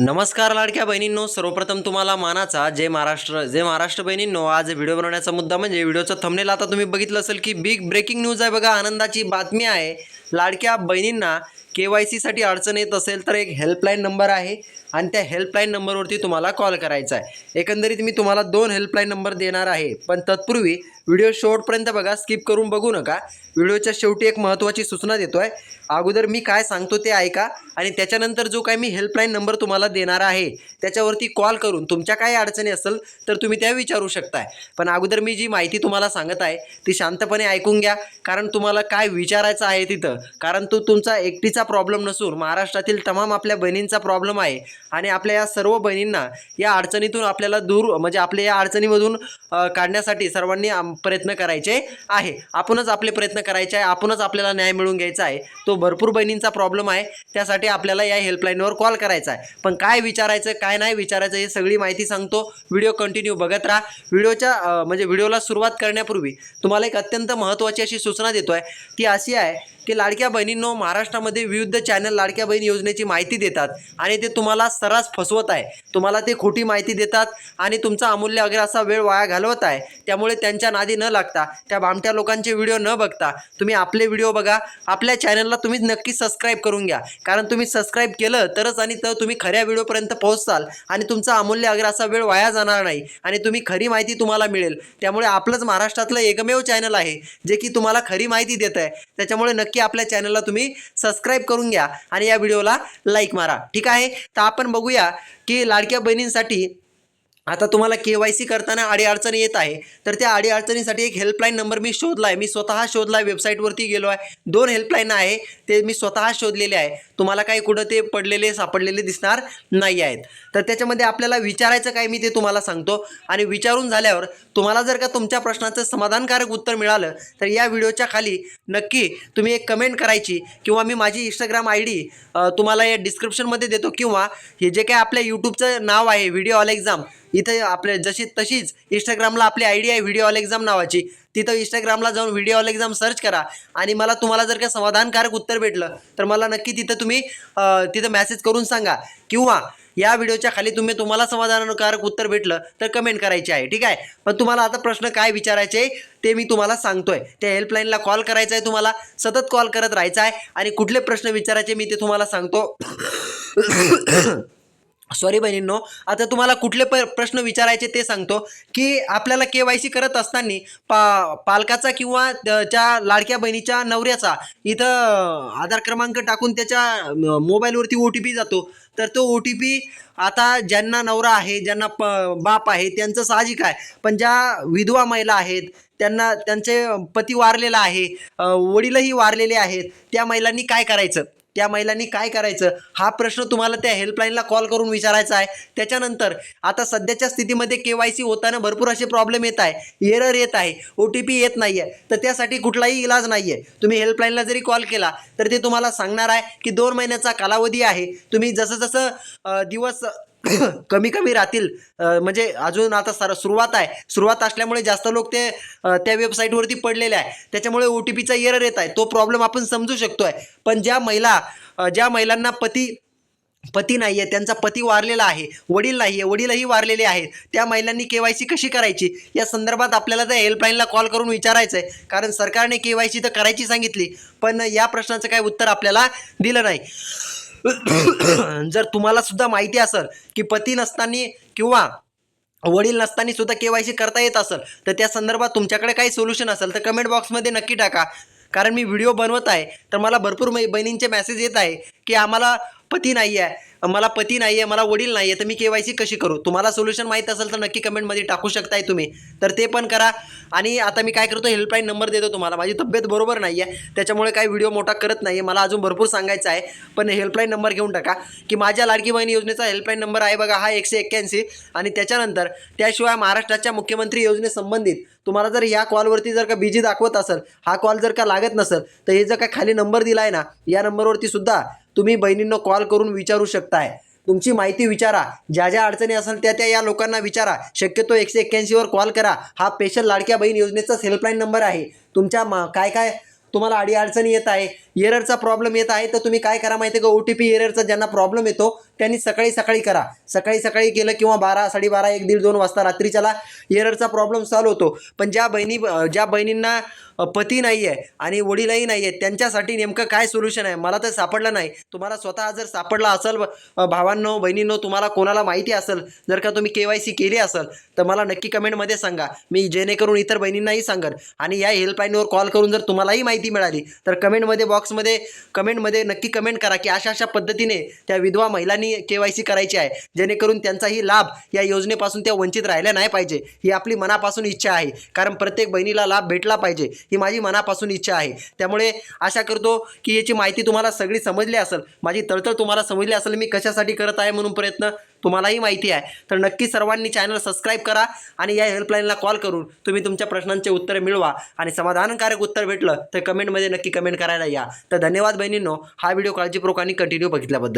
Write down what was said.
नमस्कार लाडक्या बहिणींनो सर्वप्रथम तुम्हाला मानाचा जय महाराष्ट्र जय महाराष्ट्र बहिणींनो. आज व्हिडिओ बनवण्याचा मुद्दा म्हणजे व्हिडिओचं थंबनेल आता तुम्ही बघितलं असेल की बिग ब्रेकिंग न्यूज आहे बघा आनंदाची बातमी आहे. लाडक्या बहिणींना के वाय सीसाठी अडचण येत असेल तर एक हेल्पलाईन नंबर आहे आणि त्या हेल्पलाईन नंबरवरती तुम्हाला कॉल करायचा आहे. एकंदरीत मी तुम्हाला दोन हेल्पलाईन नंबर देणार आहे. पण तत्पूर्वी व्हिडिओ शेवटपर्यंत बघा स्किप करून बघू नका. व्हिडिओच्या शेवटी एक महत्त्वाची सूचना देतो आहे अगोदर मी काय सांगतो ते ऐका आणि त्याच्यानंतर जो काय मी हेल्पलाईन नंबर तुम्हाला देणार आहे त्याच्यावरती कॉल करून तुमच्या काय अडचणी असेल तर तुम्ही त्या विचारू शकताय. पण अगोदर मी जी माहिती तुम्हाला सांगत आहे ती शांतपणे ऐकून घ्या. कारण तुम्हाला काय विचारायचं आहे तिथं? कारण तो तुमचा एकटीचा प्रॉब्लेम नसून महाराष्ट्रातील तमाम आपल्या बहिणींचा प्रॉब्लेम आहे. आणि आपल्या या सर्व बहिणींना या अडचणीतून आपल्याला दूर म्हणजे आपल्या या अडचणीमधून काढण्यासाठी सर्वांनी प्रयत्न करायचे आहे. आपणच आपले प्रयत्न करायचे आहे. आपणच आपल्याला न्याय मिळवून घ्यायचा आहे. तो भरपूर बहिणींचा प्रॉब्लेम आहे. त्यासाठी आपल्याला या हेल्पलाईनवर कॉल करायचा आहे. पण काय विचारायचं काय नाही विचारायचं हे सगळी माहिती सांगतो. व्हिडिओ कंटिन्यू बघत राहा. व्हिडिओच्या म्हणजे व्हिडिओला सुरुवात करण्यापूर्वी तुम्हाला एक अत्यंत महत्त्वाची अशी सूचना देतो आहे ती अशी आहे की लाडक्या बहिणींनो महाराष्ट्रामध्ये विविध चॅनल लाडक्या बहीण योजनेची माहिती देतात आणि ते तुम्हाला सर्रास फसवत आहे. तुम्हाला ते खोटी माहिती देतात आणि तुमचा अमूल्य अग्र असा वेळ वाया घालवत आहे. त्यामुळे त्यांच्या नादी न लागता त्या भामट्या लोकांचे व्हिडिओ न बघता तुम्ही आपले व्हिडिओ बघा. आपल्या चॅनलला तुम्ही नक्की सबस्क्राईब करून घ्या. कारण तुम्ही सबस्क्राईब केलं तरच आणि तर तुम्ही खऱ्या व्हिडिओपर्यंत पोहोचताल आणि तुमचा अमूल्य अग्र असा वेळ वाया जाणार नाही आणि तुम्ही खरी माहिती तुम्हाला मिळेल. त्यामुळे आपलंच महाराष्ट्रातलं एकमेव चॅनल आहे जे की तुम्हाला खरी माहिती देत आहे त्याच्यामुळे नक्की आपल्या चॅनलला तुम्ही सबस्क्राईब करून घ्या आणि या व्हिडिओला लाईक मारा. ठीक आहे? तर आपण बघूया की लाडक्या बहिणींसाठी आता तुम्हाला के वाय सी करताना अडीअडचणी येत आहे तर त्या अडीअडचणीसाठी एक हेल्पलाईन नंबर मी शोधला आहे मी स्वतः शोधला आहे वेबसाईटवरती गेलो आहे. दोन हेल्पलाईन आहे ते मी स्वतः शोधलेले आहे. तुम्हाला काही कुठं ते पडलेले सापडलेले दिसणार नाही आहेत. तर त्याच्यामध्ये आपल्याला विचारायचं काय मी ते तुम्हाला सांगतो. आणि विचारून झाल्यावर तुम्हाला जर का तुमच्या प्रश्नाचं समाधानकारक उत्तर मिळालं तर या व्हिडिओच्या खाली नक्की तुम्ही एक कमेंट करायची किंवा मी माझी इंस्टाग्राम आय डी तुम्हाला या डिस्क्रिप्शनमध्ये देतो. किंवा हे जे काय आपल्या यूट्यूबचं नाव आहे व्हिडिओ ऑल एक्झाम इथं आपल्या जशी तशीच इंस्टाग्रामला आपली आय डी आहे व्हिडिओ ऑल एक्झाम नावाची. तिथं इंस्टाग्रामला जाऊन व्हिडिओ ऑल एक्झाम सर्च करा. आणि मला तुम्हाला जर का समाधानकारक उत्तर भेटलं तर मला नक्की तिथं तुम्ही तिथं मॅसेज करून सांगा. किंवा या व्हिडिओच्या खाली तुम्ही तुम्हाला समाधानकारक उत्तर भेटलं तर कमेंट करायची आहे. ठीक आहे? पण तुम्हाला आता प्रश्न काय विचारायचे ते मी तुम्हाला सांगतोय. त्या हेल्पलाईनला कॉल करायचा आहे तुम्हाला. सतत कॉल करत राहायचा आहे. आणि कुठले प्रश्न विचारायचे मी ते तुम्हाला सांगतो. सॉरी बहिणींनो आता तुम्हाला कुठले प प्रश्न विचारायचे ते सांगतो की आपल्याला के वाय सी करत असताना पा पालकाचा किंवा त्याच्या लाडक्या बहिणीच्या नवऱ्याचा इथं आधार क्रमांक टाकून त्याच्या मोबाईलवरती ओ टी पी जातो. तर तो ओ टी पी आता ज्यांना नवरा आहे ज्यांना प बाप आहे त्यांचं साहजिक आहे. पण ज्या विधवा महिला आहेत त्यांना त्यांचे पती वारलेला आहे वडीलही वारलेले आहेत त्या महिलांनी काय करायचं? त्या महिलांनी काय करायचं? हा प्रश्न तुम्हाला त्या हेल्पलाईनला कॉल करून विचारायचा आहे. त्याच्यानंतर आता सध्याच्या स्थितीमध्ये के वाय सी होताना भरपूर असे प्रॉब्लेम येत आहे. एरर येत आहे. ओ टी पी येत नाही आहे तर त्यासाठी कुठलाही इलाज नाही आहे तुम्ही हेल्पलाईनला जरी कॉल केला तर ते तुम्हाला सांगणार आहे की दोन महिन्याचा कालावधी आहे. तुम्ही जसं जसं दिवस कमी कमी राहतील. म्हणजे अजून आता सर सुरुवात आहे. सुरुवात असल्यामुळे जास्त लोक ते त्या वेबसाईटवरती पडलेले आहे. त्याच्यामुळे ओ टी पीचा एरर येत आहे. तो प्रॉब्लेम आपण समजू शकतो आहे पण ज्या महिला ज्या महिलांना पती पती नाही आहे त्यांचा पती वारलेला आहे वडील नाही आहे वडीलही वारलेले आहेत त्या महिलांनी के वाय सी कशी करायची? या संदर्भात आपल्याला त्या हेल्पलाईनला कॉल करून विचारायचं आहे कारण सरकारने के वाय सी तर करायची सांगितली पण या प्रश्नाचं काही उत्तर आपल्याला दिलं नाही. जर तुम्हाला सुद्धा माहिती असेल की पती नसताना किंवा वडील नसताना सुद्धा केवायसी करता येत असेल तर त्या संदर्भात तुमच्याकडे काही सोल्युशन असेल तर कमेंट बॉक्समध्ये नक्की टाका. कारण मी व्हिडिओ बनवत आहे. तर मला भरपूर मै- बहिणींचे मॅसेज येत आहे की आम्हाला पती नाही आहे मला पती नाही आहे मला वडील नाही आहे तर मी के वाय सी कशी करू? तुम्हाला सोल्युशन माहीत असेल तर नक्की कमेंटमध्ये टाकू शकताय तुम्ही. तर ते पण करा. आणि आता मी काय करतो हेल्पलाईन नंबर देतो तुम्हाला. माझी तब्येत बरोबर नाही आहे त्याच्यामुळे काही व्हिडिओ मोठा करत नाही आहे मला अजून भरपूर सांगायचं आहे. पण हेल्पलाईन नंबर घेऊन टाका. की माझ्या लाडकी बहिणी योजनेचा हेल्पलाईन नंबर आहे बघा. हा एकशे एक्क्याऐंशी. आणि त्याच्यानंतर त्याशिवाय महाराष्ट्राच्या मुख्यमंत्री योजनेसंबंधित तुम्हाला जर या कॉलवरती जर का बिजी दाखवत असेल हा कॉल जर का लागत नसेल तर हे जर का खाली नंबर दिला आहे ना या नंबरवरती सुद्धा तुम्ही बहिणींना कॉल करून विचारू शकताय. तुमची माहिती विचारा. ज्या ज्या अडचणी असेल त्या त्या या लोकांना विचारा. शक्यतो एकशे एक्क्याऐंशीवर कॉल करा. हा स्पेशल लाडक्या बहीण योजनेचाच हेल्पलाईन नंबर आहे. तुमच्या मा काय काय तुम्हाला अडीअडचणी येत आहे एररचा प्रॉब्लेम येत आहे तर तुम्ही काय करा माहिती का? ओ टी पी एररचा ज्यांना प्रॉब्लेम येतो त्यांनी सकाळी सकाळी करा. सकाळी सकाळी केलं किंवा बारा साडेबारा एक दीड दोन वाजता रात्रीच्याला एररचा प्रॉब्लेम सॉल्व्ह होतो. पण ज्या बहिणी ज्या बहिणींना पती नाही आहे आणि वडीलही नाही आहेत त्यांच्यासाठी नेमकं काय सोल्युशन आहे? मला तर सापडलं नाही. तुम्हाला स्वतः जर सापडला असेल भावांनो बहिणींनो तुम्हाला कोणाला माहिती असेल जर का तुम्ही के वाय सी केली असेल तर मला नक्की कमेंटमध्ये सांगा. मी जेणेकरून इतर बहिणींनाही सांगेन. आणि या हेल्पलाईनवर कॉल करून जर तुम्हालाही माहिती मिळाली तर कमेंटमध्ये बॉक्स बॉक्समध्ये कमेंटमध्ये नक्की कमेंट करा की अशा अशा पद्धतीने त्या विधवा महिलांनी के वाय सी करायची आहे. जेणेकरून त्यांचाही लाभ या योजनेपासून त्या वंचित राहिल्या नाही पाहिजे. ही आपली मनापासून इच्छा आहे. कारण प्रत्येक बहिणीला लाभ भेटला पाहिजे. ही माझी मनापासून इच्छा आहे. त्यामुळे आशा करतो की याची माहिती तुम्हाला सगळी समजली असेल. माझी तळतळ तुम्हाला समजली असेल मी कशासाठी करत आहे म्हणून प्रयत्न तुम्हालाही माहिती आहे. तर नक्की सर्वांनी चॅनल सबस्क्राईब करा आणि या हेल्पलाईनला कॉल करून तुम्ही तुमच्या प्रश्नांचे उत्तर मिळवा आणि समाधानकारक उत्तर भेटलं तर कमेंटमध्ये नक्की कमेंट करायला या. तर धन्यवाद बहिणींनो हा व्हिडिओ काळजीपूर्वक आणि कंटिन्यू बघितल्याबद्दल.